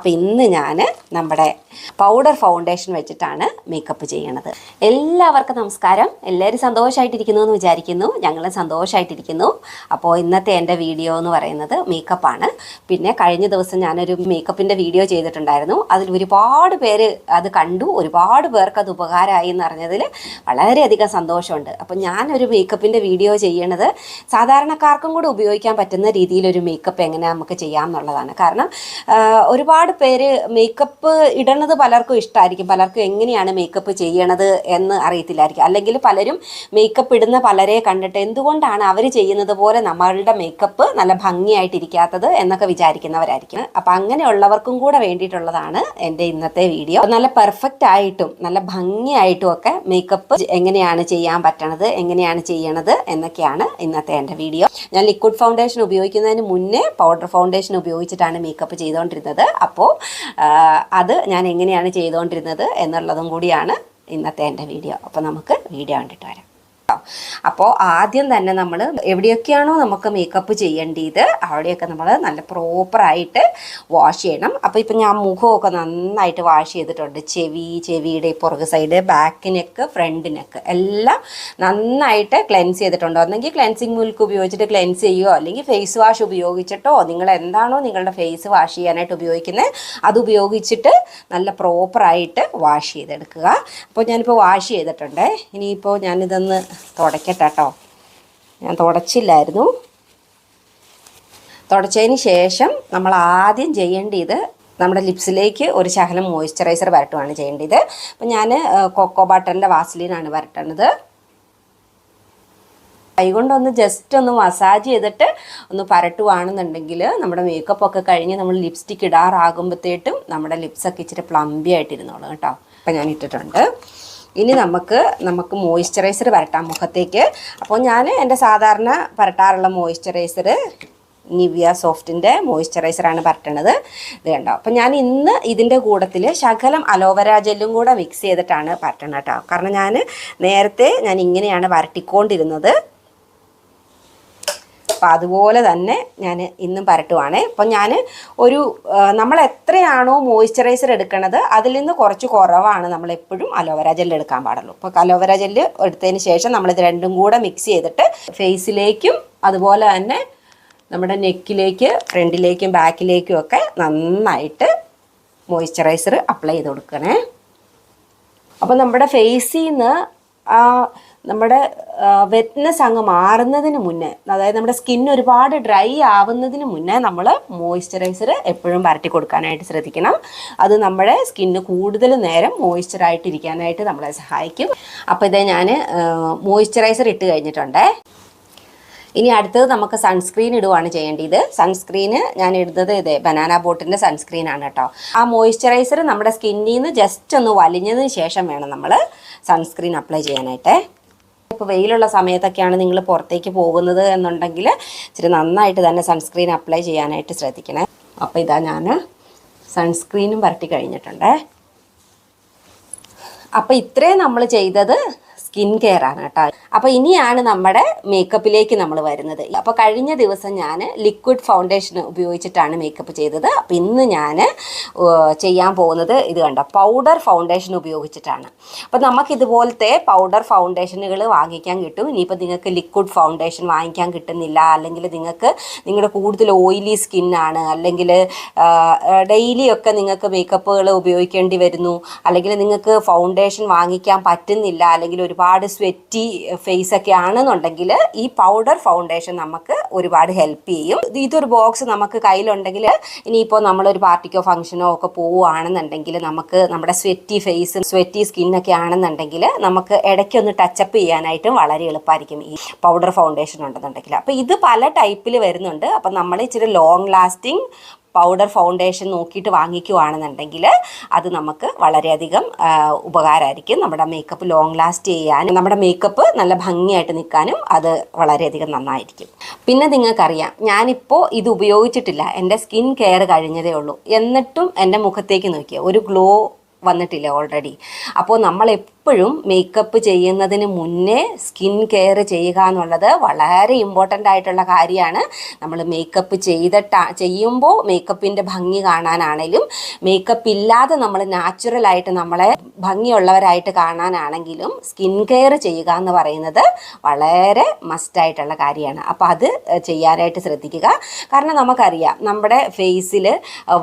അപ്പോൾ ഇന്ന് ഞാൻ നമ്മുടെ പൗഡർ ഫൗണ്ടേഷൻ വെച്ചിട്ടാണ് മേക്കപ്പ് ചെയ്യണത്. എല്ലാവർക്കും നമസ്കാരം. എല്ലാവരും സന്തോഷമായിട്ടിരിക്കുന്നു എന്ന് വിചാരിക്കുന്നു. ഞങ്ങൾ സന്തോഷമായിട്ടിരിക്കുന്നു അപ്പോൾ ഇന്നത്തെ എന്റെ വീഡിയോ എന്ന് പറയുന്നത് മേക്കപ്പാണ് പിന്നെ കഴിഞ്ഞ ദിവസം ഞാനൊരു മേക്കപ്പിന്റെ വീഡിയോ ചെയ്തിട്ടുണ്ടായിരുന്നു. അതിൽ ഒരുപാട് പേര് അത് കണ്ടു. ഒരുപാട് പേർക്ക് അത് ഉപകാരമായി എന്ന് അറിഞ്ഞതിൽ വളരെയധികം സന്തോഷമുണ്ട്. അപ്പോൾ ഞാനൊരു മേക്കപ്പിന്റെ വീഡിയോ ചെയ്യണത് സാധാരണക്കാർക്കും കൂടെ ഉപയോഗിക്കാൻ പറ്റുന്ന രീതിയിലൊരു മേക്കപ്പ് എങ്ങനെ നമുക്ക് ചെയ്യാം എന്നുള്ളതാണ്. കാരണം ആ, ഒരുപാട് പേര് മേക്കപ്പ് ഇടണത് പലർക്കും ഇഷ്ടമായിരിക്കും പലർക്കും എങ്ങനെയാണ് മേക്കപ്പ് ചെയ്യണത് എന്ന് അറിയത്തില്ലായിരിക്കും. അല്ലെങ്കിൽ പലരും മേക്കപ്പ് ഇടുന്ന പലരെ കണ്ടിട്ട് എന്തുകൊണ്ടാണ് അവർ ചെയ്യുന്നത് പോലെ നമ്മളുടെ മേക്കപ്പ് നല്ല ഭംഗിയായിട്ടിരിക്കാത്തത് എന്നൊക്കെ വിചാരിക്കുന്നവരായിരിക്കും. അപ്പം അങ്ങനെയുള്ളവർക്കും കൂടെ വേണ്ടിയിട്ടുള്ളതാണ് എന്റെ ഇന്നത്തെ വീഡിയോ നല്ല പെർഫെക്റ്റ് ആയിട്ടും നല്ല ഭംഗിയായിട്ടും ഒക്കെ മേക്കപ്പ് എങ്ങനെയാണ് ചെയ്യാൻ പറ്റണത് എങ്ങനെയാണ് ചെയ്യണത് എന്നൊക്കെയാണ് ഇന്നത്തെ എന്റെ വീഡിയോ ഞാൻ ലിക്വിഡ് ഫൗണ്ടേഷൻ ഉപയോഗിക്കുന്നതിന് മുന്നേ പൗഡർ ഫൗണ്ടേഷൻ ഉപയോഗിച്ചിട്ടാണ് മേക്കപ്പ് ചെയ്തുകൊണ്ടിരുന്നത് അപ്പോൾ അത് ഞാൻ എങ്ങനെയാണ് ചെയ്തുകൊണ്ടിരുന്നത് എന്നുള്ളതും കൂടിയാണ് ഇന്നത്തെ എന്റെ വീഡിയോ. അപ്പോൾ നമുക്ക് വീഡിയോ കണ്ടിട്ട് വരാം. അപ്പോൾ ആദ്യം തന്നെ നമ്മൾ എവിടെയൊക്കെയാണോ നമുക്ക് മേക്കപ്പ് ചെയ്യേണ്ടത് അവിടെയൊക്കെ നമ്മൾ നല്ല പ്രോപ്പറായിട്ട് വാഷ് ചെയ്യണം. അപ്പോൾ ഇപ്പം ഞാൻ മുഖമൊക്കെ നന്നായിട്ട് വാഷ് ചെയ്തിട്ടുണ്ട്. ചെവി ചെവിയുടെ പുറകു side back neck front neck എല്ലാം നന്നായിട്ട് ക്ലെൻസ് ചെയ്തിട്ടുണ്ട്. ഒന്നെങ്കിൽ ക്ലെൻസിങ് മിൽക്ക് ഉപയോഗിച്ചിട്ട് ക്ലെൻസ് ചെയ്യുകയോ അല്ലെങ്കിൽ ഫേസ് വാഷ് ഉപയോഗിച്ചിട്ടോ നിങ്ങൾ എന്താണോ നിങ്ങളുടെ ഫേസ് വാഷ് ചെയ്യാനായിട്ട് ഉപയോഗിക്കുന്നത് അത് ഉപയോഗിച്ചിട്ട് നല്ല പ്രോപ്പറായിട്ട് വാഷ് ചെയ്തെടുക്കുക. അപ്പോൾ ഞാനിപ്പോൾ വാഷ് ചെയ്തിട്ടുണ്ട്. ഇനിയിപ്പോൾ ഞാനിതൊന്ന് തുടയ്ക്കട്ടെ കേട്ടോ ഞാൻ തുടച്ചില്ലായിരുന്നു. തുടച്ചതിന് ശേഷം നമ്മൾ ആദ്യം ചെയ്യേണ്ടത് നമ്മുടെ ലിപ്സിലേക്ക് ഒരു ശകലം മോയ്സ്ചറൈസർ വരട്ടുകയാണ് ചെയ്യേണ്ടത്. അപ്പം ഞാൻ കൊക്കോ ബട്ടറിന്റെ വാസലിനാണ് വരട്ടുന്നത് കൈകൊണ്ടൊന്ന് ജസ്റ്റ് ഒന്ന് മസാജ് ചെയ്തിട്ട് ഒന്ന് പരട്ടുവാണെന്നുണ്ടെങ്കിൽ നമ്മുടെ മേക്കപ്പ് ഒക്കെ കഴിഞ്ഞ് നമ്മൾ ലിപ്സ്റ്റിക്ക് ഇടാറാകുമ്പോഴത്തേട്ടും നമ്മുടെ ലിപ്സൊക്കെ ഇച്ചിരി പ്ലംബി ആയിട്ടിരുന്നോളൂ കേട്ടോ. അപ്പം ഞാൻ ഇട്ടിട്ടുണ്ട്. ഇനി നമുക്ക് നമുക്ക് മോയ്സ്ചറൈസർ വരട്ടാം മുഖത്തേക്ക്. അപ്പോൾ ഞാൻ എന്റെ സാധാരണ പരട്ടാറുള്ള മോയ്സ്ചറൈസർ നിവിയ സോഫ്റ്റിന്റെ മോയ്സ്ചറൈസറാണ് പരട്ടണത്. ഇത് കണ്ടോ? അപ്പം ഞാൻ ഇന്ന് ഇതിന്റെ കൂട്ടത്തിൽ ശകലം അലോവര ജെല്ലും കൂടെ മിക്സ് ചെയ്തിട്ടാണ് പരട്ടണത് കേട്ടോ. കാരണം ഞാൻ നേരത്തെ ഞാൻ ഇങ്ങനെയാണ് വരട്ടിക്കൊണ്ടിരുന്നത്. അപ്പം അതുപോലെ തന്നെ ഞാൻ ഇന്നും പരട്ടുവാണ്. അപ്പം ഞാൻ ഒരു നമ്മൾ എത്രയാണോ മോയ്സ്ചറൈസർ എടുക്കണത് അതിൽ നിന്ന് കുറച്ച് കുറവാണ് നമ്മൾ എപ്പോഴും അലോവര ജെല്ല് എടുക്കാൻ പാടുള്ളൂ. അപ്പോൾ അലോവര ജെല്ല് എടുത്തതിന് ശേഷം നമ്മളിത് രണ്ടും കൂടെ മിക്സ് ചെയ്തിട്ട് ഫേസിലേക്കും അതുപോലെ തന്നെ നമ്മുടെ നെക്കിലേക്ക് ഫ്രണ്ടിലേക്കും ബാക്കിലേക്കും ഒക്കെ നന്നായിട്ട് മോയ്സ്ചറൈസർ അപ്ലൈ ചെയ്ത് കൊടുക്കണേ. അപ്പോൾ നമ്മുടെ ഫേസിൽ നിന്ന് നമ്മുടെ വെറ്റ്നസ് അങ്ങ് മാറുന്നതിന് മുന്നേ അതായത് നമ്മുടെ സ്കിൻ ഒരുപാട് ഡ്രൈ ആവുന്നതിന് മുന്നേ നമ്മൾ മോയ്സ്ചറൈസർ എപ്പോഴും പരട്ടി കൊടുക്കാനായിട്ട് ശ്രദ്ധിക്കണം. അത് നമ്മുടെ സ്കിന്ന് കൂടുതൽ നേരം മോയ്സ്ചറായിട്ടിരിക്കാനായിട്ട് നമ്മളെ സഹായിക്കും. അപ്പോൾ ഇതേ ഞാൻ മോയ്സ്ചറൈസർ ഇട്ട് കഴിഞ്ഞിട്ടുണ്ടേ. ഇനി അടുത്തത് നമുക്ക് സൺസ്ക്രീൻ ഇടുവാണ് ചെയ്യേണ്ടത്. സൺസ്ക്രീന് ഞാൻ ഇടുന്നത് ഇതേ ബനാന ബോട്ടിന്റെ സൺസ്ക്രീൻ ആണ് കേട്ടോ. ആ മോയ്സ്ചറൈസർ നമ്മുടെ സ്കിന്നിൽ നിന്ന് ജസ്റ്റ് ഒന്ന് വലിഞ്ഞതിന് ശേഷം വേണം നമ്മൾ സൺസ്ക്രീൻ അപ്ലൈ ചെയ്യാനായിട്ട്. ഇപ്പോൾ വെയിലുള്ള സമയത്തൊക്കെയാണ് നിങ്ങൾ പുറത്തേക്ക് പോകുന്നത് എന്നുണ്ടെങ്കിൽ ഇച്ചിരി നന്നായിട്ട് തന്നെ സൺസ്ക്രീൻ അപ്ലൈ ചെയ്യാനായിട്ട് ശ്രദ്ധിക്കണേ. അപ്പോൾ ഇതാ ഞാൻ സൺസ്ക്രീനും വരട്ടി കഴിഞ്ഞിട്ടുണ്ടേ. അപ്പോൾ ഇത്രയും നമ്മൾ ചെയ്തത് സ്കിൻ കെയർ ആണ് കേട്ടോ. അപ്പോൾ ഇനിയാണ് നമ്മുടെ മേക്കപ്പിലേക്ക് നമ്മൾ വരുന്നത്. അപ്പോൾ കഴിഞ്ഞ ദിവസം ഞാൻ ലിക്വിഡ് ഫൗണ്ടേഷൻ ഉപയോഗിച്ചിട്ടാണ് മേക്കപ്പ് ചെയ്തത്. അപ്പോൾ ഇന്ന് ഞാൻ ചെയ്യാൻ പോകുന്നത് ഇത് കണ്ട? പൗഡർ ഫൗണ്ടേഷൻ ഉപയോഗിച്ചിട്ടാണ്. അപ്പോൾ നമുക്ക് ഇതുപോലത്തെ പൗഡർ ഫൗണ്ടേഷനുകൾ വാങ്ങിക്കാൻ കിട്ടും. ഇനിയിപ്പോൾ നിങ്ങൾക്ക് ലിക്വിഡ് ഫൗണ്ടേഷൻ വാങ്ങിക്കാൻ കിട്ടുന്നില്ല അല്ലെങ്കിൽ നിങ്ങൾക്ക് നിങ്ങളുടെ കൂടുതൽ ഓയിലി സ്കിന്നാണ് അല്ലെങ്കിൽ ഡെയിലി ഒക്കെ നിങ്ങൾക്ക് മേക്കപ്പുകൾ ഉപയോഗിക്കേണ്ടി വരുന്നു അല്ലെങ്കിൽ നിങ്ങൾക്ക് ഫൗണ്ടേഷൻ വാങ്ങിക്കാൻ പറ്റുന്നില്ല അല്ലെങ്കിൽ ഒരുപാട് സ്വെറ്റി ഫേസ് ഒക്കെ ആണെന്നുണ്ടെങ്കിൽ ഈ പൗഡർ ഫൗണ്ടേഷൻ നമുക്ക് ഒരുപാട് ഹെൽപ്പ് ചെയ്യും. ഇത് ഇതൊരു ബോക്സ് നമുക്ക് കയ്യിലുണ്ടെങ്കിൽ ഇനിയിപ്പോൾ നമ്മളൊരു പാർട്ടിക്കോ ഫംഗ്ഷനോ ഒക്കെ പോവുകയാണെന്നുണ്ടെങ്കിൽ നമുക്ക് നമ്മുടെ സ്വെറ്റി ഫേസ് സ്വെറ്റി സ്കിന്നൊക്കെ ആണെന്നുണ്ടെങ്കിൽ നമുക്ക് ഇടയ്ക്കൊന്ന് ടച്ചപ്പ് ചെയ്യാനായിട്ടും വളരെ എളുപ്പമായിരിക്കും ഈ പൗഡർ ഫൗണ്ടേഷൻ ഉണ്ടെന്നുണ്ടെങ്കിൽ അപ്പോൾ ഇത് പല ടൈപ്പിൽ വരുന്നുണ്ട്. അപ്പം നമ്മൾ ഇച്ചിരി ലോങ് ലാസ്റ്റിംഗ് പൗഡർ ഫൗണ്ടേഷൻ നോക്കിയിട്ട് വാങ്ങിക്കുവാണെന്നുണ്ടെങ്കിൽ അത് നമുക്ക് വളരെയധികം ഉപകാരമായിരിക്കും. നമ്മുടെ മേക്കപ്പ് ലോങ് ലാസ്റ്റ് ചെയ്യാനും നമ്മുടെ മേക്കപ്പ് നല്ല ഭംഗിയായിട്ട് നിൽക്കാനും അത് വളരെയധികം നന്നായിരിക്കും. പിന്നെ നിങ്ങൾക്കറിയാം ഞാനിപ്പോൾ ഇത് ഉപയോഗിച്ചിട്ടില്ല. എന്റെ സ്കിൻ കെയർ കഴിഞ്ഞതേ ഉള്ളൂ. എന്നിട്ടും എന്റെ മുഖത്തേക്ക് നോക്കിയ ഒരു ഗ്ലോ വന്നിട്ടില്ല ഓൾറെഡി അപ്പോൾ നമ്മൾ എപ്പോഴും മേക്കപ്പ് ചെയ്യുന്നതിന് മുന്നേ സ്കിൻ കെയർ ചെയ്യുക എന്നുള്ളത് വളരെ ഇമ്പോർട്ടന്റ് ആയിട്ടുള്ള കാര്യമാണ്. നമ്മൾ മേക്കപ്പ് ചെയ്തിട്ടാ ചെയ്യുമ്പോൾ മേക്കപ്പിന്റെ ഭംഗി കാണാനാണെങ്കിലും മേക്കപ്പ് ഇല്ലാതെ നമ്മൾ നാച്ചുറലായിട്ട് നമ്മളെ ഭംഗിയുള്ളവരായിട്ട് കാണാനാണെങ്കിലും സ്കിൻ കെയർ ചെയ്യുക എന്ന് പറയുന്നത് വളരെ മസ്റ്റായിട്ടുള്ള കാര്യമാണ്. അപ്പോൾ അത് ചെയ്യാനായിട്ട് ശ്രദ്ധിക്കുക. കാരണം നമുക്കറിയാം നമ്മുടെ ഫേസിൽ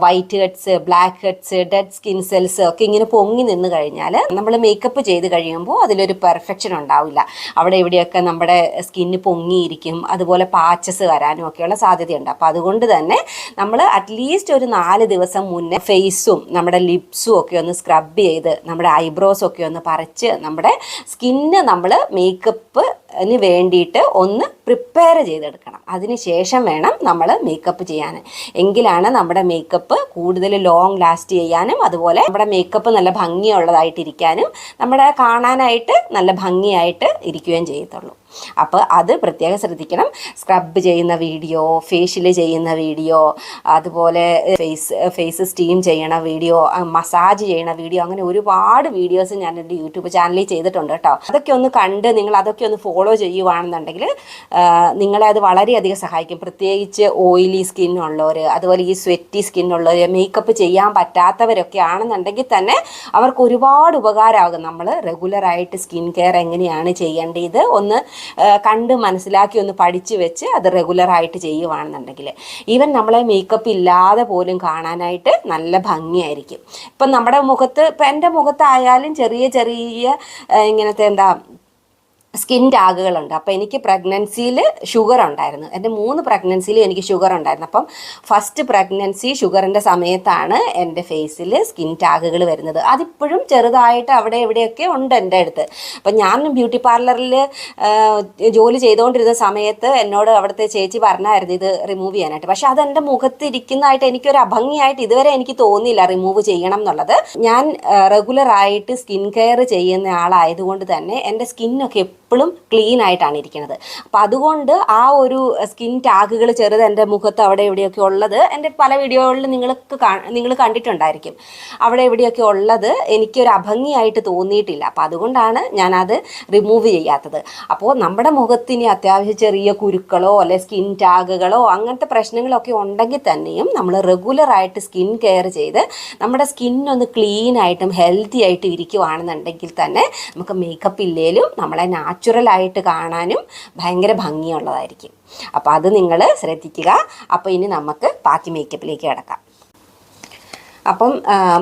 white heads black heads dead skin cells ഒക്കെ ഇങ്ങനെ പൊങ്ങി നിന്ന് കഴിഞ്ഞാൽ നമ്മൾ മേക്കപ്പ് കഴിയുമ്പോൾ അതിലൊരു പെർഫെക്ഷൻ ഉണ്ടാവില്ല. അവിടെ ഇവിടെയൊക്കെ നമ്മുടെ സ്കിന്ന് പൊങ്ങിയിരിക്കും അതുപോലെ പാച്ചസ് വരാനും ഒക്കെയുള്ള സാധ്യതയുണ്ട്. അപ്പോൾ അതുകൊണ്ട് തന്നെ നമ്മൾ അറ്റ്ലീസ്റ്റ് ഒരു നാല് ദിവസം മുന്നേ ഫേസും നമ്മുടെ ലിപ്സും ഒക്കെ ഒന്ന് സ്ക്രബ് ചെയ്ത് നമ്മുടെ ഐബ്രോസ് ഒക്കെ ഒന്ന് പറിച്ച് നമ്മുടെ സ്കിന്ന് നമ്മൾ മേക്കപ്പ് ിന് വേണ്ടിയിട്ട് ഒന്ന് പ്രിപ്പയർ ചെയ്തെടുക്കണം. അതിന് ശേഷം വേണം നമ്മൾ മേക്കപ്പ് ചെയ്യാൻ എങ്കിലാണ് നമ്മുടെ മേക്കപ്പ് കൂടുതൽ ലോങ് ലാസ്റ്റ് ചെയ്യാനും അതുപോലെ നമ്മുടെ മേക്കപ്പ് നല്ല ഭംഗിയുള്ളതായിട്ടിരിക്കാനും നമ്മുടെ കാണാനായിട്ട് നല്ല ഭംഗിയായിട്ട് ഇരിക്കുകയും ചെയ്യത്തുള്ളൂ. അപ്പോൾ അത് പ്രത്യേകം ശ്രദ്ധിക്കണം. സ്ക്രബ് ചെയ്യുന്ന വീഡിയോ ഫേഷ്യൽ ചെയ്യുന്ന വീഡിയോ അതുപോലെ ഫേസ് ഫേസ് സ്റ്റീം ചെയ്യണ വീഡിയോ മസാജ് ചെയ്യണ വീഡിയോ അങ്ങനെ ഒരുപാട് വീഡിയോസ് ഞാൻ എന്റെ യൂട്യൂബ് ചാനലിൽ ചെയ്തിട്ടുണ്ട് കേട്ടോ. അതൊക്കെ ഒന്ന് കണ്ട് നിങ്ങൾ അതൊക്കെ ഒന്ന് ഫോളോ ചെയ്യുവാണെന്നുണ്ടെങ്കിൽ നിങ്ങളെ അത് വളരെയധികം സഹായിക്കും. പ്രത്യേകിച്ച് ഓയിലി സ്കിന്നുള്ളവർ അതുപോലെ ഈ സ്വെറ്റി സ്കിന്നുള്ളവർ മേക്കപ്പ് ചെയ്യാൻ പറ്റാത്തവരൊക്കെ ആണെന്നുണ്ടെങ്കിൽ തന്നെ അവർക്ക് ഒരുപാട് ഉപകാരമാകും. നമ്മൾ റെഗുലറായിട്ട് സ്കിൻ കെയർ എങ്ങനെയാണ് ചെയ്യേണ്ടത്? ഒന്ന് കണ്ട് മനസ്സിലാക്കി ഒന്ന് പഠിച്ചു വെച്ച് അത് റെഗുലറായിട്ട് ചെയ്യുവാണെന്നുണ്ടെങ്കിൽ. ഈവൻ നമ്മളെ മേക്കപ്പ് ഇല്ലാതെ പോലും കാണാനായിട്ട് നല്ല ഭംഗിയായിരിക്കും. ഇപ്പം നമ്മുടെ മുഖത്ത് ഇപ്പം എന്റെ മുഖത്തായാലും ചെറിയ ചെറിയ ഇങ്ങനത്തെ എന്താ സ്കിൻ ടാഗുകളുണ്ട്. അപ്പോൾ എനിക്ക് പ്രഗ്നൻസിയിൽ ഷുഗർ ഉണ്ടായിരുന്നു. എന്റെ മൂന്ന് പ്രഗ്നൻസിയിലും എനിക്ക് ഷുഗർ ഉണ്ടായിരുന്നു. അപ്പം ഫസ്റ്റ് പ്രഗ്നൻസി ഷുഗറിന്റെ സമയത്താണ് എന്റെ ഫേസിൽ സ്കിൻ ടാഗുകൾ വരുന്നത്. അതിപ്പോഴും ചെറുതായിട്ട് അവിടെ എവിടെയൊക്കെ ഉണ്ട് എന്റെ അടുത്ത്. അപ്പം ഞാൻ ബ്യൂട്ടി പാർലറിൽ ജോലി ചെയ്തുകൊണ്ടിരുന്ന സമയത്ത് എന്നോട് അവിടുത്തെ ചേച്ചി പറഞ്ഞായിരുന്നു ഇത് റിമൂവ് ചെയ്യാനായിട്ട്. പക്ഷേ അത് എന്റെ മുഖത്ത് ഇരിക്കുന്നതായിട്ട് എനിക്കൊരു അഭംഗിയായിട്ട് ഇതുവരെ എനിക്ക് തോന്നിയില്ല റിമൂവ് ചെയ്യണം എന്നുള്ളത്. ഞാൻ റെഗുലറായിട്ട് സ്കിൻ കെയർ ചെയ്യുന്ന ആളായതുകൊണ്ട് തന്നെ എന്റെ സ്കിന്നൊക്കെ എപ്പോഴും ക്ലീൻ ആയിട്ടാണ് ഇരിക്കുന്നത്. അപ്പോൾ അതുകൊണ്ട് ആ ഒരു സ്കിൻ ടാഗുകൾ ചെറുത് എന്റെ മുഖത്ത് അവിടെ എവിടെയൊക്കെ ഉള്ളത് എന്റെ പല വീഡിയോകളിൽ നിങ്ങൾക്ക് നിങ്ങൾ കണ്ടിട്ടുണ്ടായിരിക്കും. അവിടെ എവിടെയൊക്കെ ഉള്ളത് എനിക്കൊരു അഭംഗിയായിട്ട് തോന്നിയിട്ടില്ല. അപ്പം അതുകൊണ്ടാണ് ഞാനത് റിമൂവ് ചെയ്യാത്തത്. അപ്പോൾ നമ്മുടെ മുഖത്തിന് അത്യാവശ്യം ചെറിയ കുരുക്കളോ അല്ലെ സ്കിൻ ടാഗുകളോ അങ്ങനത്തെ പ്രശ്നങ്ങളൊക്കെ ഉണ്ടെങ്കിൽ തന്നെയും നമ്മൾ റെഗുലറായിട്ട് സ്കിൻ കെയർ ചെയ്ത് നമ്മുടെ സ്കിൻ ഒന്ന് ക്ലീൻ ആയിട്ടും ഹെൽത്തി ആയിട്ടും ഇരിക്കുവാണെന്നുണ്ടെങ്കിൽ തന്നെ നമുക്ക് മേക്കപ്പ് ഇല്ലേലും നമ്മളെ നാച്ചുറലായിട്ട് കാണാനും ഭയങ്കര ഭംഗിയുള്ളതായിരിക്കും. അപ്പോൾ അത് നിങ്ങൾ ശ്രദ്ധിക്കുക. അപ്പോൾ ഇനി നമുക്ക് ബാക്കി മേക്കപ്പിലേക്ക് കിടക്കാം. അപ്പം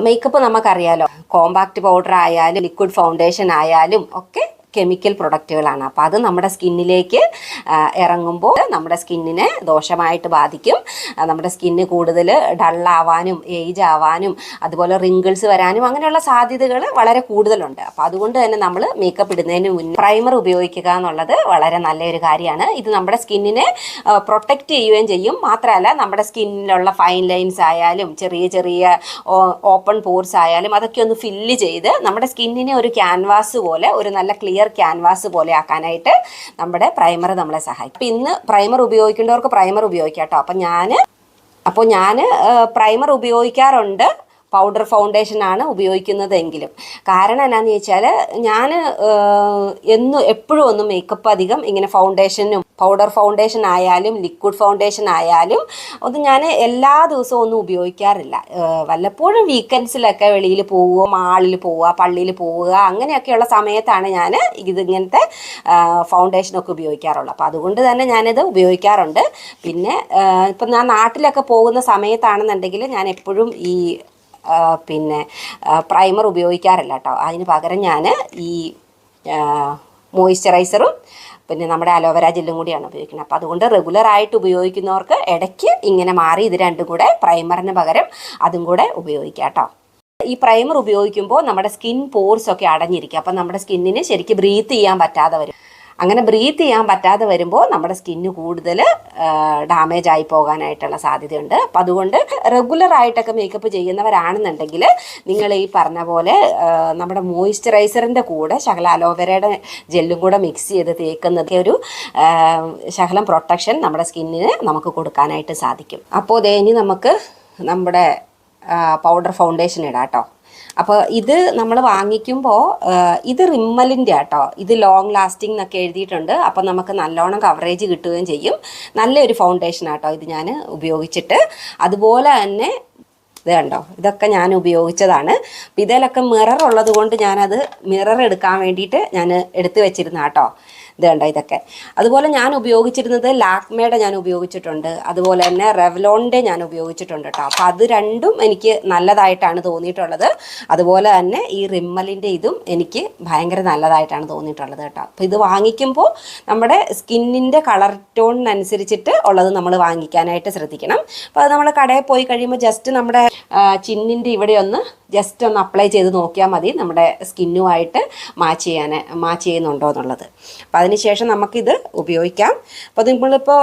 മേക്കപ്പ് നമുക്കറിയാലോ. കോമ്പാക്റ്റ് പൗഡർ ആയാലും ലിക്വിഡ് ഫൗണ്ടേഷൻ ആയാലും ഒക്കെ കെമിക്കൽ പ്രൊഡക്റ്റുകളാണ് അപ്പോൾ അത് നമ്മുടെ സ്കിന്നിലേക്ക് ഇറങ്ങുമ്പോൾ നമ്മുടെ സ്കിന്നിനെ ദോഷമായിട്ട് ബാധിക്കും. നമ്മുടെ സ്കിന്ന് കൂടുതൽ ഡള്ളാവാനും ഏജ് ആവാനും അതുപോലെ റിങ്കിൾസ് വരാനും അങ്ങനെയുള്ള സാധ്യതകൾ വളരെ കൂടുതലുണ്ട്. അപ്പോൾ അതുകൊണ്ട് തന്നെ നമ്മൾ മേക്കപ്പ് ഇടുന്നതിന് മുന്നേ പ്രൈമർ ഉപയോഗിക്കുക എന്നുള്ളത് വളരെ നല്ലൊരു കാര്യമാണ്. ഇത് നമ്മുടെ സ്കിന്നിനെ പ്രൊട്ടക്റ്റ് ചെയ്യുകയും ചെയ്യും. മാത്രമല്ല നമ്മുടെ സ്കിന്നിലുള്ള ഫൈൻ ലൈൻസ് ആയാലും ചെറിയ ചെറിയ ഓപ്പൺ പോർസ് ആയാലും അതൊക്കെ ഒന്ന് ഫില്ല് ചെയ്ത് നമ്മുടെ സ്കിന്നിനെ ഒരു ക്യാൻവാസ് പോലെ ഒരു നല്ല ക്ലിയർ ക്യാൻവാസ് പോലെ ആക്കാനായിട്ട് നമ്മുടെ പ്രൈമർ നമ്മളെ സഹായിക്കും. ഇന്ന് പ്രൈമർ ഉപയോഗിക്കേണ്ടവർക്ക് പ്രൈമർ ഉപയോഗിക്കാം കേട്ടോ. അപ്പം ഞാൻ അപ്പോൾ ഞാൻ പ്രൈമർ ഉപയോഗിക്കാറുണ്ട്. പൗഡർ ഫൗണ്ടേഷൻ ആണ് ഉപയോഗിക്കുന്നതെങ്കിലും. കാരണം എന്നാന്ന് ചോദിച്ചാൽ ഞാൻ എന്നും എപ്പോഴും ഒന്നും മേക്കപ്പ് അധികം ഇങ്ങനെ ഫൗണ്ടേഷനും പൗഡർ ഫൗണ്ടേഷൻ ആയാലും ലിക്വിഡ് ഫൗണ്ടേഷൻ ആയാലും ഒന്നും ഞാൻ എല്ലാ ദിവസവും ഒന്നും ഉപയോഗിക്കാറില്ല. വല്ലപ്പോഴും വീക്കെൻഡ്സിലൊക്കെ വെളിയിൽ പോവുക മാളിൽ പോവുക പള്ളിയിൽ പോവുക അങ്ങനെയൊക്കെയുള്ള സമയത്താണ് ഞാൻ ഇതിങ്ങനത്തെ ഫൗണ്ടേഷനൊക്കെ ഉപയോഗിക്കാറുള്ളത്. അപ്പോൾ അതുകൊണ്ട് തന്നെ ഞാനിത് ഉപയോഗിക്കാറുണ്ട്. പിന്നെ ഇപ്പം ഞാൻ നാട്ടിലൊക്കെ പോകുന്ന സമയത്താണെന്നുണ്ടെങ്കിൽ ഞാൻ എപ്പോഴും ഈ പിന്നെ പ്രൈമർ ഉപയോഗിക്കാറില്ല കേട്ടോ അതിന് പകരം ഞാൻ ഈ മോയ്സ്ചറൈസറും പിന്നെ നമ്മുടെ അലോവേര ജെല്ലും കൂടിയാണ് ഉപയോഗിക്കുന്നത്. അപ്പോൾ അതുകൊണ്ട് റെഗുലർ ആയിട്ട് ഉപയോഗിക്കുന്നവർക്ക് ഇടയ്ക്ക് ഇങ്ങനെ മാറി ഇത് രണ്ടും കൂടെ പ്രൈമറിന് പകരം അതും കൂടെ ഉപയോഗിക്കാം കേട്ടോ ഈ പ്രൈമർ ഉപയോഗിക്കുമ്പോൾ നമ്മുടെ സ്കിൻ പോർസ് ഒക്കെ അടഞ്ഞിരിക്കും. അപ്പം നമ്മുടെ സ്കിന്നിന് ശരിക്കും ബ്രീത്ത് ചെയ്യാൻ പറ്റാതെ വരും. അങ്ങനെ ബ്രീത്ത് ചെയ്യാൻ പറ്റാതെ വരുമ്പോൾ നമ്മുടെ സ്കിന്ന് കൂടുതൽ ഡാമേജ് ആയി പോകാനായിട്ടുള്ള സാധ്യതയുണ്ട്. അപ്പം അതുകൊണ്ട് റെഗുലർ ആയിട്ടൊക്കെ മേക്കപ്പ് ചെയ്യുന്നവരാണെന്നുണ്ടെങ്കിൽ നിങ്ങൾ ഈ പറഞ്ഞ പോലെ നമ്മുടെ മോയ്സ്ചറൈസറിന്റെ കൂടെ ശകല അലോവേരയുടെ ജെല്ലും കൂടെ മിക്സ് ചെയ്ത് തേക്കുന്നത് ഒരു ശകലം പ്രൊട്ടക്ഷൻ നമ്മുടെ സ്കിന്നിന് നമുക്ക് കൊടുക്കാനായിട്ട് സാധിക്കും. അപ്പോൾ ഇനി നമുക്ക് നമ്മുടെ പൗഡർ ഫൗണ്ടേഷൻ ഇടാം കേട്ടോ അപ്പോൾ ഇത് നമ്മൾ വാങ്ങിക്കുമ്പോൾ ഇത് റിമ്മലിന്റെ ആട്ടോ. ഇത് ലോങ് ലാസ്റ്റിംഗ് എന്നൊക്കെ എഴുതിയിട്ടുണ്ട്. അപ്പോൾ നമുക്ക് നല്ലോണം കവറേജ് കിട്ടുകയും ചെയ്യും. നല്ലൊരു ഫൗണ്ടേഷൻ ആട്ടോ ഇത് ഞാൻ ഉപയോഗിച്ചിട്ട്. അതുപോലെ തന്നെ ഇത് കണ്ടോ? ഇതൊക്കെ ഞാൻ ഉപയോഗിച്ചതാണ്. ഇതിലൊക്കെ മിറർ ഉള്ളത് കൊണ്ട് ഞാനത് മിറർ എടുക്കാൻ വേണ്ടിയിട്ട് ഞാൻ എടുത്തു വെച്ചിരുന്ന കേട്ടോ ഇത് ഇതൊക്കെ. അതുപോലെ ഞാൻ ഉപയോഗിച്ചിരുന്നത് ലാക്മേടെ ഞാൻ ഉപയോഗിച്ചിട്ടുണ്ട്. അതുപോലെ തന്നെ റെവലോണിന്റെ ഞാൻ ഉപയോഗിച്ചിട്ടുണ്ട് കേട്ടോ അപ്പോൾ അത് രണ്ടും എനിക്ക് നല്ലതായിട്ടാണ് തോന്നിയിട്ടുള്ളത്. അതുപോലെ തന്നെ ഈ റിമ്മലിന്റെ ഇതും എനിക്ക് ഭയങ്കര നല്ലതായിട്ടാണ് തോന്നിയിട്ടുള്ളത് കേട്ടോ അപ്പോൾ ഇത് വാങ്ങിക്കുമ്പോൾ നമ്മുടെ സ്കിന്നിന്റെ കളർ ടോണിനനുസരിച്ചിട്ട് ഉള്ളത് നമ്മൾ വാങ്ങിക്കാനായിട്ട് ശ്രദ്ധിക്കണം. അപ്പോൾ അത് നമ്മൾ കടയിൽ പോയി കഴിയുമ്പോൾ ജസ്റ്റ് നമ്മുടെ ചിന്നിന്റെ ഇവിടെ ഒന്ന് ജസ്റ്റ് ഒന്ന് അപ്ലൈ ചെയ്ത് നോക്കിയാൽ മതി. നമ്മുടെ സ്കിന്നുമായിട്ട് മാച്ച് ചെയ്യാൻ മാച്ച് ചെയ്യുന്നുണ്ടോ എന്നുള്ളത്. അപ്പോൾ അതിനുശേഷം നമുക്കിത് ഉപയോഗിക്കാം. അപ്പോൾ നിങ്ങളിപ്പോൾ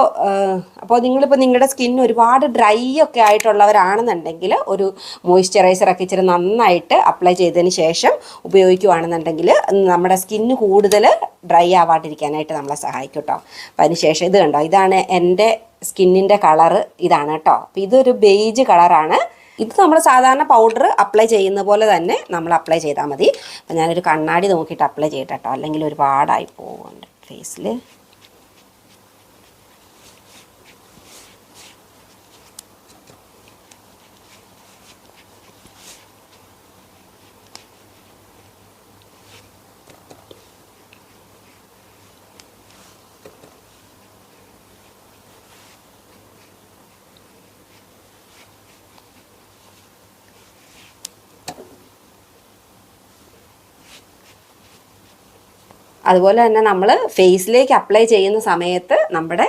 അപ്പോൾ നിങ്ങളിപ്പോൾ നിങ്ങളുടെ സ്കിൻ ഒരുപാട് ഡ്രൈ ഒക്കെ ആയിട്ടുള്ളവരാണെന്നുണ്ടെങ്കിൽ ഒരു മോയ്സ്ചറൈസറൊക്കെ ഇച്ചിരി നന്നായിട്ട് അപ്ലൈ ചെയ്തതിന് ശേഷം ഉപയോഗിക്കുകയാണെന്നുണ്ടെങ്കിൽ നമ്മുടെ സ്കിന്ന് കൂടുതൽ ഡ്രൈ ആവാണ്ടിരിക്കാനായിട്ട് നമ്മളെ സഹായിക്കും കേട്ടോ. അപ്പോൾ അതിന് ശേഷം ഇത് കണ്ടോ ഇതാണ് എന്റെ സ്കിന്നിന്റെ കളറ് ഇതാണ് കേട്ടോ. അപ്പോൾ ഇതൊരു ബേജ് കളറാണ് ഇത് നമ്മൾ സാധാരണ പൗഡർ അപ്ലൈ ചെയ്യുന്ന പോലെ തന്നെ നമ്മൾ അപ്ലൈ ചെയ്താൽ മതി. അപ്പം ഞാനൊരു കണ്ണാടി നോക്കിയിട്ട് അപ്ലൈ ചെയ്യട്ടെ കേട്ടോ അല്ലെങ്കിൽ ഒരുപാടായി പോകുന്നുണ്ട് ഫേസിൽ അതുപോലെ തന്നെ നമ്മൾ ഫേസിലേക്ക് അപ്ലൈ ചെയ്യുന്ന സമയത്ത് നമ്മുടെ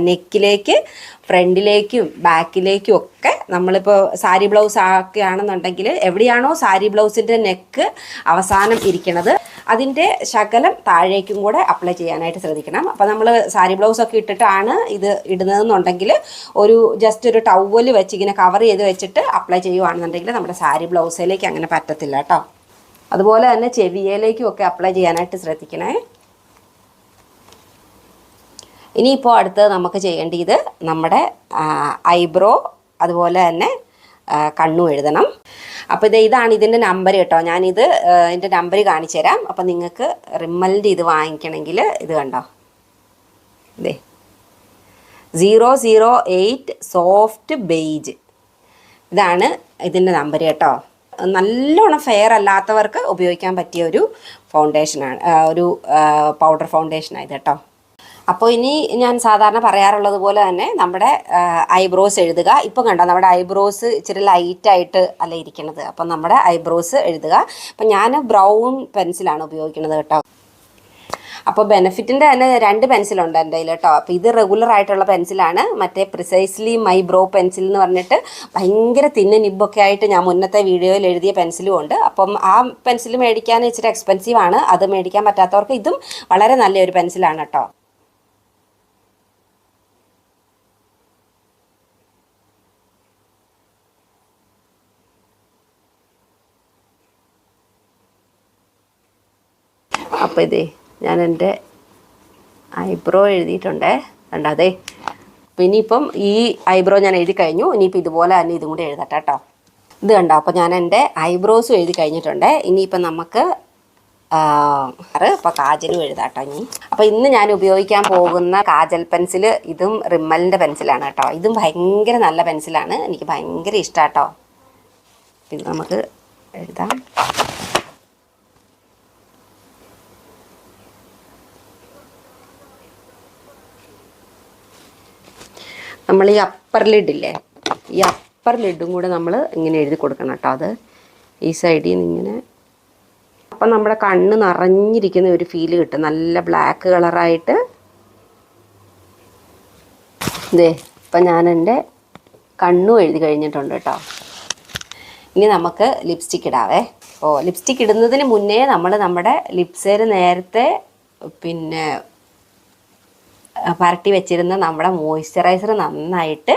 നെക്കിലേക്ക് ഫ്രണ്ടിലേക്കും ബാക്കിലേക്കും ഒക്കെ നമ്മളിപ്പോൾ സാരി ബ്ലൗസ് ആക്കുകയാണെന്നുണ്ടെങ്കിൽ എവിടെയാണോ സാരി ബ്ലൗസിന്റെ നെക്ക് അവസാനം ഇരിക്കണത് അതിന്റെ ശകലം താഴേക്കും കൂടെ അപ്ലൈ ചെയ്യാനായിട്ട് ശ്രദ്ധിക്കണം. അപ്പോൾ നമ്മൾ സാരി ബ്ലൗസ് ഒക്കെ ഇട്ടിട്ടാണ് ഇത് ഇടുന്നതെന്നുണ്ടെങ്കിൽ ഒരു ജസ്റ്റ് ഒരു ടവൽ വെച്ച് ഇങ്ങനെ കവർ ചെയ്ത് വെച്ചിട്ട് അപ്ലൈ ചെയ്യുവാണെന്നുണ്ടെങ്കിൽ നമ്മുടെ സാരി ബ്ലൗസിലേക്ക് അങ്ങനെ പറ്റത്തില്ല കേട്ടോ അതുപോലെ തന്നെ ചെവിയയിലേക്കും ഒക്കെ അപ്ലൈ ചെയ്യാനായിട്ട് ശ്രദ്ധിക്കണേ. ഇനിയിപ്പോൾ അടുത്തത് നമുക്ക് ചെയ്യേണ്ടത് നമ്മുടെ ഐബ്രോ അതുപോലെ തന്നെ കണ്ണും എഴുതണം. അപ്പോൾ ഇത് ഇതാണ് ഇതിന്റെ നമ്പർ കേട്ടോ. ഞാനിത് എന്റെ നമ്പർ കാണിച്ചു തരാം. അപ്പോൾ നിങ്ങൾക്ക് റിമ്മലിന്റെ ഇത് വാങ്ങിക്കണമെങ്കിൽ ഇത് കണ്ടോ? ഇതേ zero zero eight soft beige ഇതാണ് ഇതിന്റെ നമ്പർ കേട്ടോ. നല്ലോണം ഫെയർ അല്ലാത്തവർക്ക് ഉപയോഗിക്കാൻ പറ്റിയ ഒരു ഫൗണ്ടേഷനാണ് ഒരു പൗഡർ ഫൗണ്ടേഷനാണ് ഇത് കേട്ടോ. അപ്പോൾ ഇനി ഞാൻ സാധാരണ പറയാറുള്ളത് പോലെ തന്നെ നമ്മുടെ ഐബ്രോസ് എഴുതുക. ഇപ്പം കണ്ടോ നമ്മുടെ ഐബ്രോസ് ഇച്ചിരി ലൈറ്റായിട്ട് അല്ല ഇരിക്കണത്. അപ്പം നമ്മുടെ ഐബ്രോസ് എഴുതുക. അപ്പം ഞാൻ ബ്രൗൺ പെൻസിലാണ് ഉപയോഗിക്കുന്നത് കേട്ടോ. അപ്പോൾ ബെനഫിറ്റിന്റെ തന്നെ രണ്ട് പെൻസിലുണ്ട് എന്റെ കയ്യിൽ കേട്ടോ അപ്പോൾ ഇത് റെഗുലർ ആയിട്ടുള്ള പെൻസിലാണ് മറ്റേ പ്രിസൈസ്ലി മൈ ബ്രോ പെൻസിൽ എന്ന് പറഞ്ഞിട്ട് ഭയങ്കര തിന്ന നിബൊക്കെ ആയിട്ട് ഞാൻ മുന്നത്തെ വീഡിയോയിൽ എഴുതിയ പെൻസിലും ഉണ്ട്. അപ്പം ആ പെൻസിൽ മേടിക്കാൻ ഇച്ചിരി എക്സ്പെൻസീവ് ആണ്. അത് മേടിക്കാൻ പറ്റാത്തവർക്ക് ഇതും വളരെ നല്ലൊരു പെൻസിലാണ് കേട്ടോ അപ്പോൾ ഇതേ ഞാൻ എന്റെ ഐബ്രോ എഴുതിയിട്ടുണ്ടേ. കണ്ട അപ്പോൾ അപ്പം ഇനിയിപ്പം ഈ ഐബ്രോ ഞാൻ എഴുതി കഴിഞ്ഞു. ഇനിയിപ്പോൾ ഇതുപോലെ തന്നെ ഇതും കൂടി എഴുതട്ടെ കേട്ടോ. ഇത് കണ്ടോ? അപ്പോൾ ഞാൻ എന്റെ ഐബ്രോസും എഴുതി കഴിഞ്ഞിട്ടുണ്ട്. ഇനിയിപ്പം നമുക്ക് ഇപ്പം കാജലും എഴുതാട്ടോ ഇനി. അപ്പോൾ ഇന്ന് ഞാൻ ഉപയോഗിക്കാൻ പോകുന്ന കാജൽ പെൻസിൽ ഇതും റിമ്മലിന്റെ പെൻസിലാണ് കേട്ടോ. ഇതും ഭയങ്കര നല്ല പെൻസിലാണ്. എനിക്ക് ഭയങ്കര ഇഷ്ടമാട്ടോ ഇത് നമുക്ക് എഴുതാം. നമ്മൾ ഈ അപ്പർ ലിഡില്ലേ ഈ അപ്പർ ലിഡും കൂടെ നമ്മൾ ഇങ്ങനെ എഴുതി കൊടുക്കണം കേട്ടോ. അത് ഈ സൈഡിൽ നിന്ന് ഇങ്ങനെ. അപ്പം നമ്മുടെ കണ്ണ് നിറഞ്ഞിരിക്കുന്ന ഒരു ഫീൽ കിട്ടും. നല്ല ബ്ലാക്ക് കളറായിട്ട് ഇതേ ഇപ്പം ഞാൻ എന്റെ കണ്ണും എഴുതി കഴിഞ്ഞിട്ടുണ്ട് കേട്ടോ. ഇനി നമുക്ക് ലിപ്സ്റ്റിക് ഇടാവേ. ഓ ലിപ്സ്റ്റിക് ഇടുന്നതിന് മുന്നേ നമ്മൾ നമ്മുടെ ലിപ്സേര് നേരത്തെ പിന്നെ പരട്ടി വെച്ചിരുന്ന നമ്മുടെ മോയ്സ്ചറൈസർ നന്നായിട്ട്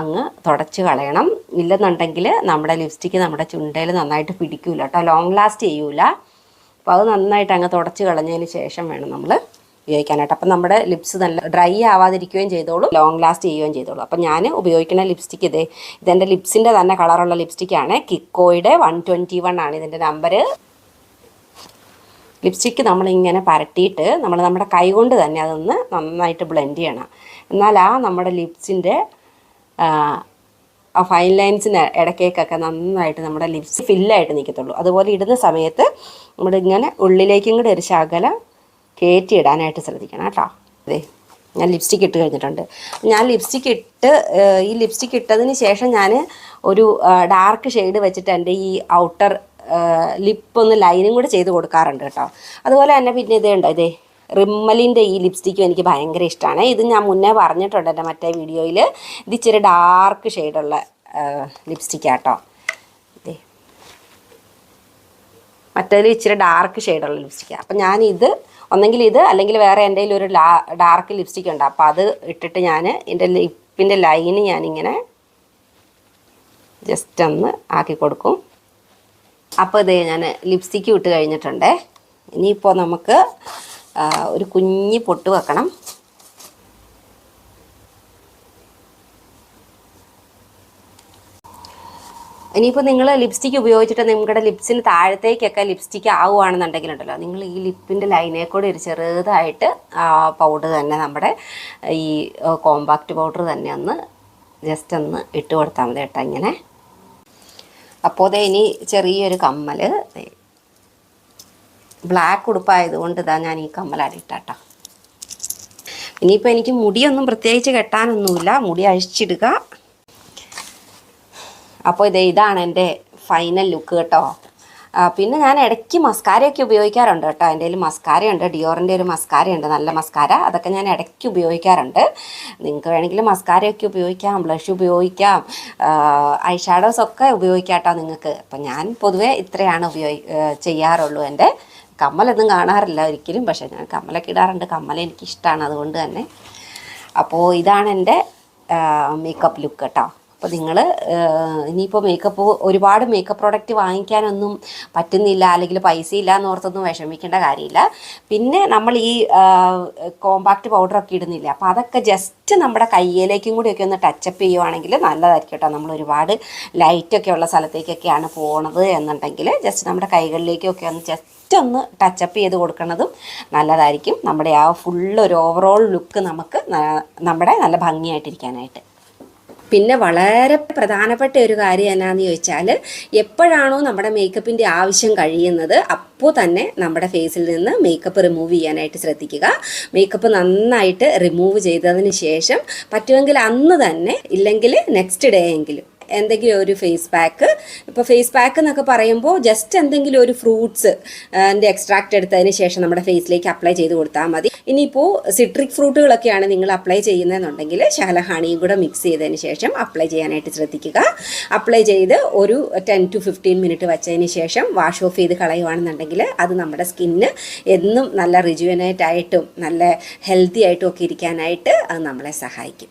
അങ്ങ് തുടച്ച് കളയണം. ഇല്ലെന്നുണ്ടെങ്കിൽ നമ്മുടെ ലിപ്സ്റ്റിക്ക് നമ്മുടെ ചുണ്ടയിൽ നന്നായിട്ട് പിടിക്കൂല കേട്ടോ ലോങ് ലാസ്റ്റ് ചെയ്യൂല. അപ്പോൾ അത് നന്നായിട്ട് അങ്ങ് തുടച്ച് കളഞ്ഞതിന് ശേഷം വേണം നമ്മൾ ഉപയോഗിക്കാനായിട്ട്. അപ്പം നമ്മുടെ ലിപ്സ് നല്ല ഡ്രൈ ആവാതിരിക്കുകയും ചെയ്തോളൂ. ലോങ് ലാസ്റ്റ് ചെയ്യുകയും ചെയ്തോളൂ. അപ്പം ഞാൻ ഉപയോഗിക്കുന്ന ലിപ്സ്റ്റിക്ക് ഇതേ ഇതെന്റെ ലിപ്സിന്റെ തന്നെ കളറുള്ള ലിപ്സ്റ്റിക്കാണ് കിക്കോയുടെ വൺ ട്വന്റി വൺ ആണ് ഇതിന്റെ നമ്പർ ലിപ്സ്റ്റിക്ക് നമ്മളിങ്ങനെ പരട്ടിയിട്ട് നമ്മൾ നമ്മുടെ കൈ കൊണ്ട് തന്നെ അതൊന്ന് നന്നായിട്ട് ബ്ലെൻഡ് ചെയ്യണം. എന്നാൽ ആ നമ്മുടെ ലിപ്സിന്റെ ആ ഫൈൻ ലൈൻസിന് ഇടയ്ക്കേക്കൊക്കെ നന്നായിട്ട് നമ്മുടെ ലിപ്സ് ഫില്ലായിട്ട് നിൽക്കത്തുള്ളൂ അതുപോലെ ഇടുന്ന സമയത്ത് നമ്മളിങ്ങനെ ഉള്ളിലേക്കും കൂടി ഒരു ശകലം കയറ്റി ഇടാനായിട്ട് ശ്രദ്ധിക്കണം കേട്ടോ. അതെ ഞാൻ ലിപ്സ്റ്റിക്ക് ഇട്ട് കഴിഞ്ഞിട്ടുണ്ട്. ഞാൻ ലിപ്സ്റ്റിക്ക് ഇട്ട് ഈ ലിപ്സ്റ്റിക്ക് ഇട്ടതിന് ശേഷം ഞാൻ ഒരു ഡാർക്ക് ഷെയ്ഡ് വെച്ചിട്ട് എന്റെ ഈ ഔട്ടർ ലിപ്പ് ഒന്ന് ലൈനും കൂടെ ചെയ്ത് കൊടുക്കാറുണ്ട് കേട്ടോ. അതുപോലെ തന്നെ പിന്നെ ഇതേ ഉണ്ടോ ഇതേ റിമ്മലിന്റെ ഈ ലിപ്സ്റ്റിക്കും എനിക്ക് ഭയങ്കര ഇഷ്ടമാണ് ഇത് ഞാൻ മുന്നേ പറഞ്ഞിട്ടുണ്ട് എന്റെ മറ്റേ വീഡിയോയിൽ. ഇത് ഇച്ചിരി ഡാർക്ക് ഷെയ്ഡുള്ള ലിപ്സ്റ്റിക്കാട്ടോ ഇതേ. മറ്റേതിൽ ഇച്ചിരി ഡാർക്ക് ഷെയ്ഡുള്ള ലിപ്സ്റ്റിക്കാണ് അപ്പം ഞാനിത് ഒന്നെങ്കിൽ ഇത് അല്ലെങ്കിൽ വേറെ എന്റെ കയ്യിൽ ഒരു ഡാർക്ക് ലിപ്സ്റ്റിക് ഉണ്ട്. അപ്പോൾ അത് ഇട്ടിട്ട് ഞാൻ എന്റെ ലിപ്പിന്റെ ലൈന് ഞാനിങ്ങനെ ജസ്റ്റ് ഒന്ന് ആക്കി കൊടുക്കും. അപ്പോൾ ഇത് ഞാൻ ലിപ്സ്റ്റിക്ക് ഇട്ട് കഴിഞ്ഞിട്ടുണ്ട്. ഇനിയിപ്പോൾ നമുക്ക് ഒരു കുഞ്ഞി പൊട്ട് വെക്കണം. ഇനിയിപ്പോൾ നിങ്ങൾ ലിപ്സ്റ്റിക്ക് ഉപയോഗിച്ചിട്ട് നിങ്ങളുടെ ലിപ്സിന് താഴത്തേക്കൊക്കെ ലിപ്സ്റ്റിക്ക് ആവുകയാണെന്നുണ്ടെങ്കിലുണ്ടല്ലോ നിങ്ങൾ ഈ ലിപ്പിന്റെ ലൈനെ കൂടെ ഒരു ചെറുതായിട്ട് പൗഡർ തന്നെ നമ്മുടെ ഈ കോമ്പാക്റ്റ് പൗഡർ തന്നെ ഒന്ന് ജസ്റ്റ് ഒന്ന് ഇട്ട് കൊടുത്താൽ മതി കേട്ടോ ഇങ്ങനെ. അപ്പോൾ ദേ ഇനി ചെറിയൊരു കമ്മൽ ബ്ലാക്ക് ഉടുപ്പായതുകൊണ്ട് ഇതാ ഞാൻ ഈ കമ്മൽ ഇട്ടാട്ടോ. ഇനിയിപ്പോൾ എനിക്ക് മുടിയൊന്നും പ്രത്യേകിച്ച് കെട്ടാനൊന്നുമില്ല. മുടി അഴിച്ചിടുക. അപ്പോൾ ഇതേ ഇതാണ് എന്റെ ഫൈനൽ ലുക്ക് കേട്ടോ. പിന്നെ ഞാൻ ഇടയ്ക്ക് മസ്കാരയൊക്കെ ഉപയോഗിക്കാറുണ്ട് കേട്ടോ. എന്റെ കയ്യിൽ മസ്കാരയുണ്ട് ഡിയോറിന്റെ ഒരു മസ്കാരയുണ്ട് നല്ല മസ്കാര. അതൊക്കെ ഞാൻ ഇടയ്ക്ക് ഉപയോഗിക്കാറുണ്ട്. നിങ്ങൾക്ക് വേണമെങ്കിൽ മസ്കാരയൊക്കെ ഉപയോഗിക്കാം ബ്ലഷ് ഉപയോഗിക്കാം ഐ ഷാഡോസ് ഒക്കെ ഉപയോഗിക്കാം കേട്ടോ നിങ്ങൾക്ക്. അപ്പം ഞാൻ പൊതുവേ ഇത്രയാണ് ഉപയോഗി ചെയ്യാറുള്ളൂ. എന്റെ കമ്മലൊന്നും കാണാറില്ല ഒരിക്കലും പക്ഷേ ഞാൻ കമ്മലൊക്കെ ഇടാറുണ്ട്. കമ്മൽ എനിക്കിഷ്ടമാണ് അതുകൊണ്ട് തന്നെ. അപ്പോൾ ഇതാണ് എന്റെ മേക്കപ്പ് ലുക്ക് കേട്ടോ. അപ്പോൾ നിങ്ങൾ ഇനിയിപ്പോൾ മേക്കപ്പ് ഒരുപാട് മേക്കപ്പ് പ്രോഡക്റ്റ് വാങ്ങിക്കാനൊന്നും പറ്റുന്നില്ല അല്ലെങ്കിൽ പൈസ ഇല്ല എന്നോർത്തൊന്നും വിഷമിക്കേണ്ട കാര്യമില്ല. പിന്നെ നമ്മൾ ഈ കോമ്പാക്റ്റ് പൗഡറൊക്കെ ഇടുന്നില്ല അപ്പോൾ അതൊക്കെ ജസ്റ്റ് നമ്മുടെ കയ്യിലേക്കും കൂടിയൊക്കെ ഒന്ന് ടച്ചപ്പ് ചെയ്യുവാണെങ്കിൽ നല്ലതായിരിക്കും കേട്ടോ. നമ്മൾ ഒരുപാട് ലൈറ്റൊക്കെ ഉള്ള സ്ഥലത്തേക്കൊക്കെയാണ് പോണത് എന്നുണ്ടെങ്കിൽ ജസ്റ്റ് നമ്മുടെ കൈകളിലേക്കൊക്കെ ഒന്ന് ജസ്റ്റ് ഒന്ന് ടച്ചപ്പ് ചെയ്ത് കൊടുക്കുന്നതും നല്ലതായിരിക്കും. നമ്മുടെ ആ ഫുള്ള് ഒരു ഓവറോൾ ലുക്ക് നമുക്ക് നമ്മുടെ നല്ല ഭംഗിയായിട്ടിരിക്കാനായിട്ട്. പിന്നെ വളരെ പ്രധാനപ്പെട്ട ഒരു കാര്യം എന്നാന്ന് ചോദിച്ചാൽ എപ്പോഴാണോ നമ്മുടെ മേക്കപ്പിന്റെ ആവശ്യം കഴിയുന്നത് അപ്പോൾ തന്നെ നമ്മുടെ ഫേസിൽ നിന്ന് മേക്കപ്പ് റിമൂവ് ചെയ്യാനായിട്ട് ശ്രദ്ധിക്കുക. മേക്കപ്പ് നന്നായിട്ട് റിമൂവ് ചെയ്തതിന് ശേഷം പറ്റുമെങ്കിൽ അന്ന് തന്നെ ഇല്ലെങ്കിൽ നെക്സ്റ്റ് ഡേ എങ്കിലും എന്തെങ്കിലും ഒരു ഫേസ് പാക്ക് ഇപ്പോൾ ഫേസ് പാക്ക് എന്നൊക്കെ പറയുമ്പോൾ ജസ്റ്റ് എന്തെങ്കിലും ഒരു ഫ്രൂട്ട്സ് എന്റെ എക്സ്ട്രാക്ട് എടുത്തതിന് ശേഷം നമ്മുടെ ഫേസിലേക്ക് അപ്ലൈ ചെയ്ത് കൊടുത്താൽ മതി. ഇനിയിപ്പോൾ സിട്രിക് ഫ്രൂട്ടുകളൊക്കെയാണ് നിങ്ങൾ അപ്ലൈ ചെയ്യുന്നതെന്നുണ്ടെങ്കിൽ ശകല ഹണിയും കൂടെ മിക്സ് ചെയ്തതിന് ശേഷം അപ്ലൈ ചെയ്യാനായിട്ട് ശ്രദ്ധിക്കുക. അപ്ലൈ ചെയ്ത് ഒരു ടെൻ ടു ഫിഫ്റ്റീൻ മിനിറ്റ് വെച്ചതിന് ശേഷം വാഷ് ഓഫ് ചെയ്ത് കളയുവാണെന്നുണ്ടെങ്കിൽ അത് നമ്മുടെ സ്കിന്ന് എന്നും നല്ല റിജുവനേറ്റ് ആയിട്ടും നല്ല ഹെൽത്തി ആയിട്ടും ഒക്കെ ഇരിക്കാനായിട്ട് അത് നമ്മളെ സഹായിക്കും.